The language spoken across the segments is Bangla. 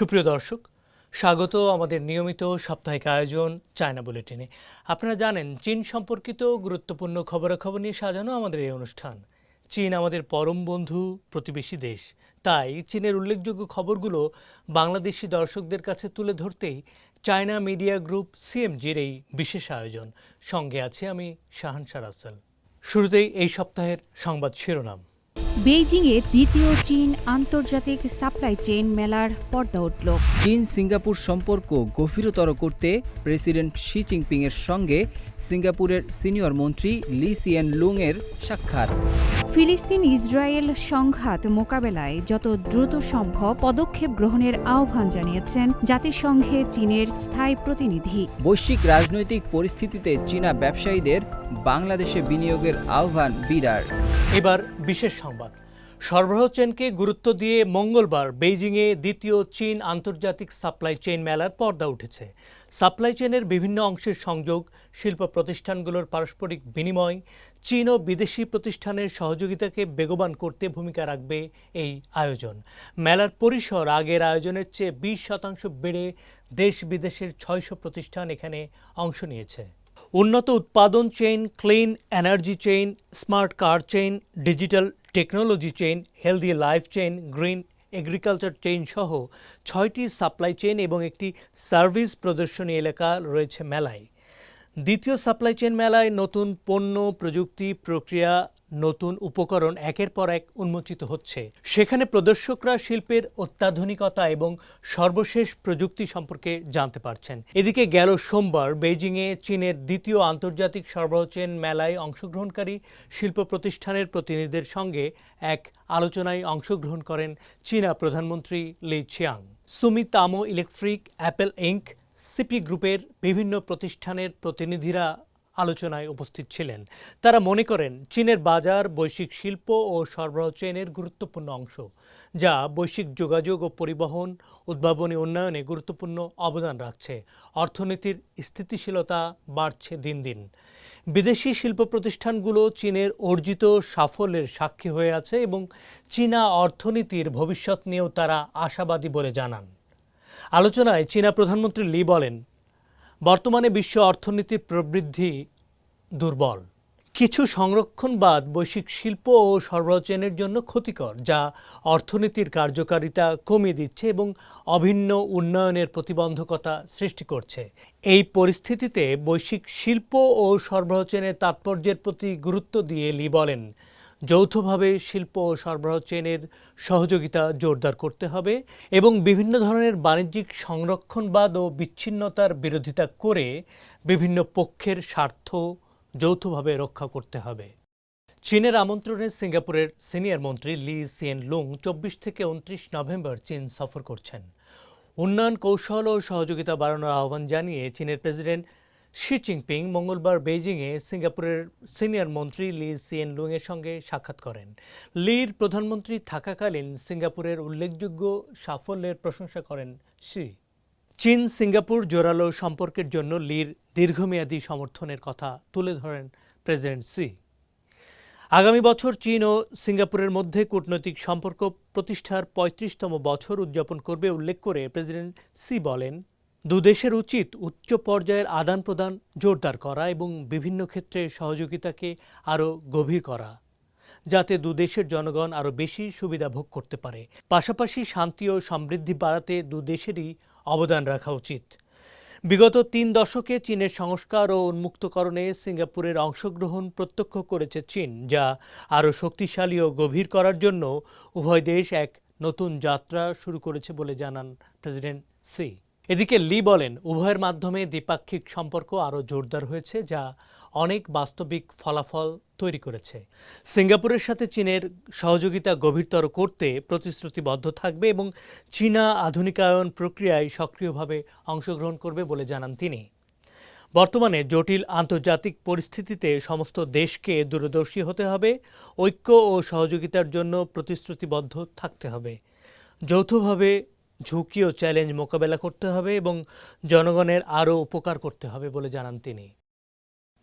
সুপ্রিয় দর্শক, স্বাগত আমাদের নিয়মিত সাপ্তাহিক আয়োজন চায়না বুলেটিনে। আপনারা জানেন, চীন সম্পর্কিত গুরুত্বপূর্ণ খবরাখবর নিয়ে সাজানো আমাদের এই অনুষ্ঠান। চীন আমাদের পরম বন্ধু, প্রতিবেশী দেশ। তাই চীনের উল্লেখযোগ্য খবরগুলো বাংলাদেশি দর্শকদের কাছে তুলে ধরতেই চায়না মিডিয়া গ্রুপ সিএমজির এই বিশেষ আয়োজন। সঙ্গে আছে আমি শাহানশাহ রাসেল। শুরুতেই এই সপ্তাহের সংবাদ শিরোনাম। বেইজিংয়ে দ্বিতীয় চীন আন্তর্জাতিক সাপ্লাই চেইন মেলার পর্দা উঠল। চীন সিঙ্গাপুর সম্পর্ক গভীরতর করতে প্রেসিডেন্ট শি জিনপিংয়ের সঙ্গে সিঙ্গাপুরের সিনিয়র মন্ত্রী লি সিয়েন লুংয়ের সাক্ষাৎ। ফিলিস্তিন ইসরায়েল সংঘাত মোকাবেলায় যত দ্রুত সম্ভব পদক্ষেপ গ্রহণের আহ্বান জানিয়েছেন জাতিসংঘে চীনের স্থায়ী প্রতিনিধি। বৈশ্বিক রাজনৈতিক পরিস্থিতিতে চীনা ব্যবসায়ীদের বাংলাদেশে বিনিয়োগের আহ্বান বিরার এবার বিশেষ সংবাদ। সরবরাহ চেনকে গুরুত্ব দিয়ে মঙ্গলবার বেইজিংয়ে দ্বিতীয় চীন আন্তর্জাতিক সাপ্লাই চেইন মেলার পর্দা উঠেছে। সাপ্লাই চেনের বিভিন্ন অংশের সংযোগ, শিল্প প্রতিষ্ঠানগুলোর পারস্পরিক বিনিময়, চীন ও বিদেশি প্রতিষ্ঠানের সহযোগিতাকে বেগবান করতে ভূমিকা রাখবে এই আয়োজন। মেলার পরিসর আগের আয়োজনের চেয়ে বিশ শতাংশ বেড়ে দেশ বিদেশের ছয়শো প্রতিষ্ঠান এখানে অংশ নিয়েছে। উন্নত উৎপাদন chain clean energy chain smart car chain digital technology chain healthy life chain green agriculture chain সহ ছয়টি সাপ্লাই চেইন এবং একটি সার্ভিস প্রদর্শনী এলাকা রয়েছে মেলায়। দ্বিতীয় সাপ্লাই চেইন মেলায় নতুন পণ্য, প্রযুক্তি, প্রক্রিয়া, নতুন উপকরণ একের পর এক উন্মোচিত হচ্ছে। সেখানে প্রদর্শকরা শিল্পের অত্যাধুনিকতা এবং সর্বশেষ প্রযুক্তি সম্পর্কে জানতে পারছেন। এদিকে গেল সোমবার বেইজিংয়ে চীনের দ্বিতীয় আন্তর্জাতিক সরবরাহ চেন মেলায় অংশগ্রহণকারী শিল্প প্রতিষ্ঠানের প্রতিনিধিদের সঙ্গে এক আলোচনায় অংশগ্রহণ করেন চীনা প্রধানমন্ত্রী Li Siang. Sumitomo electric, Apple Inc CP গ্রুপের বিভিন্ন প্রতিষ্ঠানের প্রতিনিধিরা আলোচনায় উপস্থিত ছিলেন। তারা মনে করেন, চীনের বাজার, বৈশ্বিক শিল্প ও সরবরাহ চেনের গুরুত্বপূর্ণ অংশ, যা বৈশ্বিক যোগাযোগ ও পরিবহন, উদ্ভাবনী উন্নয়নে গুরুত্বপূর্ণ অবদান রাখছে। অর্থনীতির স্থিতিশীলতা বাড়ছে দিন দিন। বিদেশি শিল্প প্রতিষ্ঠানগুলো চীনের অর্জিত সাফল্যের সাক্ষী হয়ে আছে এবং চীনা অর্থনীতির ভবিষ্যৎ নিয়েও তারা আশাবাদী বলে জানান। আলোচনায় চীনা প্রধানমন্ত্রী লি বলেন, বর্তমানে বিশ্ব অর্থনীতির প্রবৃদ্ধি দুর্বল। কিছু সংরক্ষণবাদ বৈশ্বিক শিল্প ও সরবরাহ জন্য ক্ষতিকর, যা অর্থনীতির কার্যকারিতা কমিয়ে দিচ্ছে এবং অভিন্ন উন্নয়নের প্রতিবন্ধকতা সৃষ্টি করছে। এই পরিস্থিতিতে বৈশ্বিক শিল্প ও সরবরাহ তাৎপর্যের প্রতি গুরুত্ব দিয়ে লি বলেন যৌথভাবে শিল্প ও সরবরাহ চেনের সহযোগিতা জোরদার করতে হবে এবং বিভিন্ন ধরনের বাণিজ্যিক সংরক্ষণবাদ ও বিচ্ছিন্নতার বিরোধিতা করে বিভিন্ন পক্ষের স্বার্থ যৌথভাবে রক্ষা করতে হবে। চীনের আমন্ত্রণে সিঙ্গাপুরের সিনিয়র মন্ত্রী লি সিয়েন লুং চব্বিশ থেকে উনত্রিশ নভেম্বর চীন সফর করছেন। উন্নয়ন কৌশল ও সহযোগিতা বাড়ানোর আহ্বান জানিয়ে চীনের প্রেসিডেন্ট শি জিনপিং মঙ্গলবার বেইজিংয়ে সিঙ্গাপুরের সিনিয়র মন্ত্রী লি সিয়েন লুংয়ের সঙ্গে সাক্ষাৎ করেন। লির প্রধানমন্ত্রী থাকাকালীন সিঙ্গাপুরের উল্লেখযোগ্য সাফল্যের প্রশংসা করেন শি চীন সিঙ্গাপুর জোরালো সম্পর্কের জন্য লির দীর্ঘমেয়াদী সমর্থনের কথা তুলে ধরেন প্রেসিডেন্ট সি আগামী বছর চীন ও সিঙ্গাপুরের মধ্যে কূটনৈতিক সম্পর্ক প্রতিষ্ঠার পঁয়ত্রিশতম বছর উদযাপন করবে উল্লেখ করে প্রেসিডেন্ট সি বলেন দুদেশের উচিত উচ্চ পর্যায়ের আদান প্রদান জোরদার করা এবং বিভিন্ন ক্ষেত্রে সহযোগিতাকে আরও গভীর করা, যাতে দুদেশের জনগণ আরও বেশি সুবিধা ভোগ করতে পারে। পাশাপাশি শান্তি ও সমৃদ্ধি বাড়াতে দুদেশেরই অবদান রাখা উচিত। বিগত তিন দশকে চীনের সংস্কার ও উন্মুক্তকরণে সিঙ্গাপুরের অংশগ্রহণ প্রত্যক্ষ করেছে চীন, যা আরও শক্তিশালী ও গভীর করার জন্য উভয় দেশ এক নতুন যাত্রা শুরু করেছে বলে জানান প্রেসিডেন্ট সি। এদিকে লি বলেন, উভয়ের মাধ্যমে দ্বিপাক্ষিক সম্পর্ক আরও জোরদার হয়েছে, যা অনেক বাস্তবিক ফলাফল তৈরি করেছে। সিঙ্গাপুরের সাথে চীনের সহযোগিতা গভীরতর করতে প্রতিশ্রুতিবদ্ধ থাকবে এবং চীনা আধুনিকায়ন প্রক্রিয়ায় সক্রিয়ভাবে অংশগ্রহণ করবে বলে জানান তিনি। বর্তমানে জটিল আন্তর্জাতিক পরিস্থিতিতে সমস্ত দেশকে দূরদর্শী হতে হবে, ঐক্য ও সহযোগিতার জন্য প্রতিশ্রুতিবদ্ধ থাকতে হবে। যৌথভাবে ঝুঁকি ও চ্যালেঞ্জ মোকাবেলা করতে হবে এবং জনগণের আরও উপকার করতে হবে বলে জানান তিনি।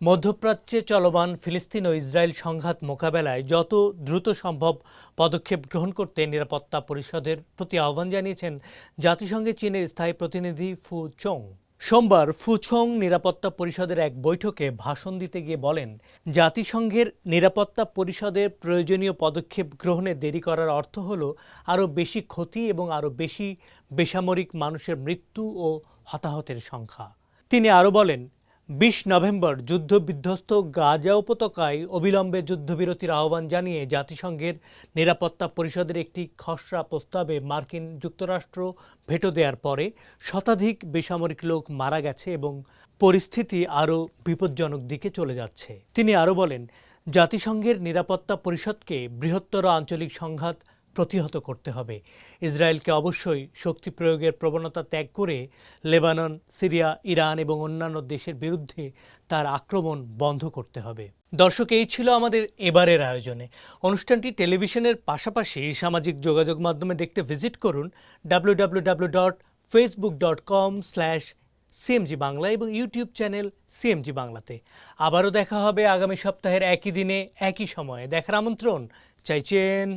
মধ্যপ্রাচ্যে চলমান ফিলিস্তিন ও ইসরায়েল সংঘাত মোকাবেলায় যত দ্রুত সম্ভব পদক্ষেপ গ্রহণ করতে নিরাপত্তা পরিষদের প্রতি আহ্বান জানিয়েছেন জাতিসংঘে চীনের স্থায়ী প্রতিনিধি ফু চোং। সোমবার ফুছং নিরাপত্তা পরিষদের এক বৈঠকে ভাষণ দিতে গিয়ে বলেন, জাতিসংঘের নিরাপত্তা পরিষদের প্রয়োজনীয় পদক্ষেপ গ্রহণে দেরি করার অর্থ হল আরও বেশি ক্ষতি এবং আরও বেশি বেসামরিক মানুষের মৃত্যু ও হতাহতের সংখ্যা। তিনি আরও বলেন বিশ নভেম্বর যুদ্ধবিধ্বস্ত গাজা উপত্যকায় অবিলম্বে যুদ্ধবিরতির আহ্বান জানিয়ে জাতিসংঘের নিরাপত্তা পরিষদের একটি খসড়া প্রস্তাবে মার্কিন যুক্তরাষ্ট্র ভেটো দেওয়ার পরে শতাধিক বেসামরিক লোক মারা গেছে এবং পরিস্থিতি আরও বিপজ্জনক দিকে চলে যাচ্ছে। তিনি আরও বলেন, জাতিসংঘের নিরাপত্তা পরিষদকে বৃহত্তর আঞ্চলিক সংঘাত প্রতিহত করতে হবে। ইসরায়েলকে অবশ্যই শক্তি প্রয়োগের প্রবণতা ত্যাগ করে লেবানন, সিরিয়া, ইরান এবং অন্যান্য দেশের বিরুদ্ধে তার আক্রমণ বন্ধ করতে হবে। দর্শক, এই ছিল আমাদের এবারের আয়োজনে। অনুষ্ঠানটি টেলিভিশনের পাশাপাশি সামাজিক যোগাযোগ মাধ্যমে দেখতে ভিজিট করুন W dot Facebook dot com slash CMG Bangla এবং ইউটিউব চ্যানেল সিএমজি বাংলাতে আবারও দেখা হবে আগামী সপ্তাহের একই দিনে, একই সময়ে। দেখার আমন্ত্রণ, চাইছেন।